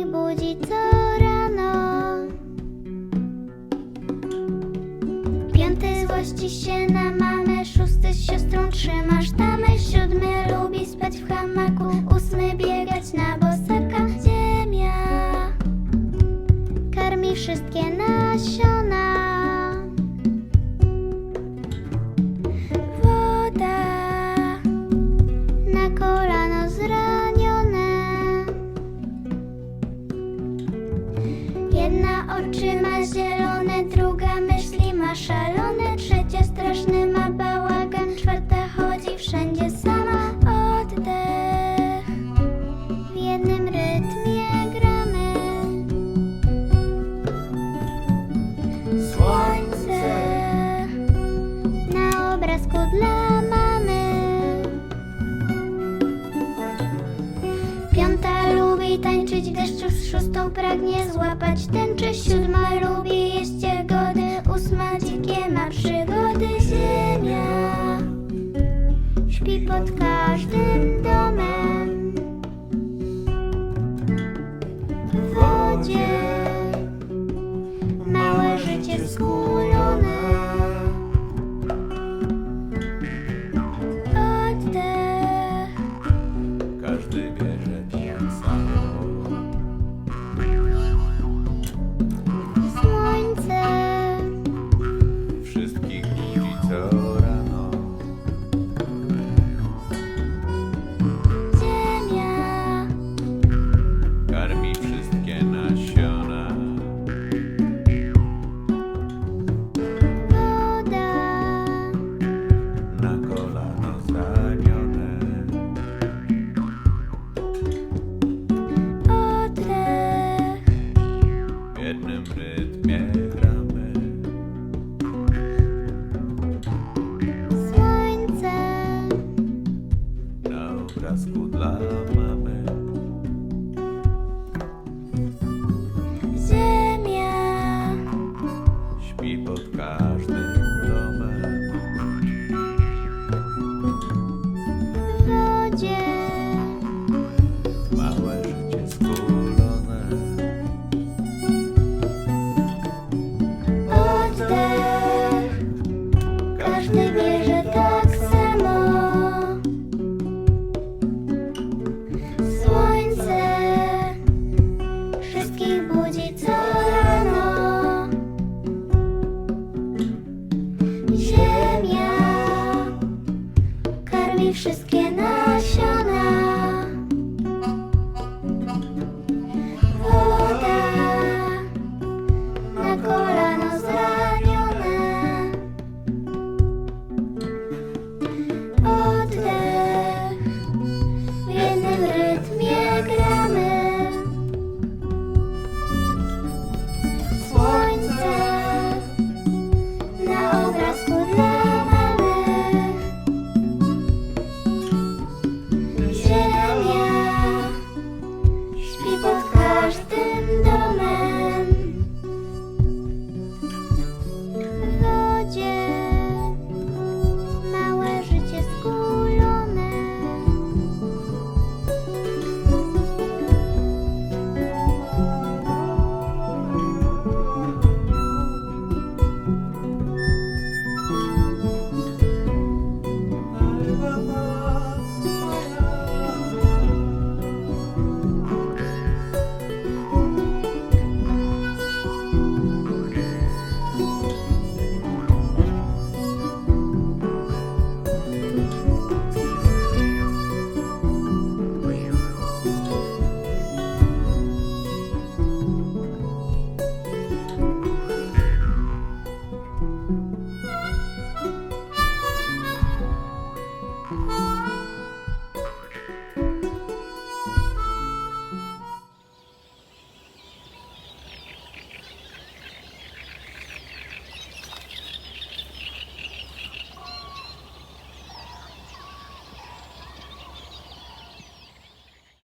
i budzi co rano. Piąty złości się na mamę, szósty z siostrą trzymasz tam. Jedna oczy ma zielone, druga myśli ma szalone, trzecia straszny ma bałagan, czwarta chodzi wszędzie sama. Oddech w jednym rytmie gramy. Słońce w deszczu, z szóstą pragnie złapać tęczę, siódma lubi jeść jagody, ósma dzikie ma przygody. Ziemia śpi pod domem.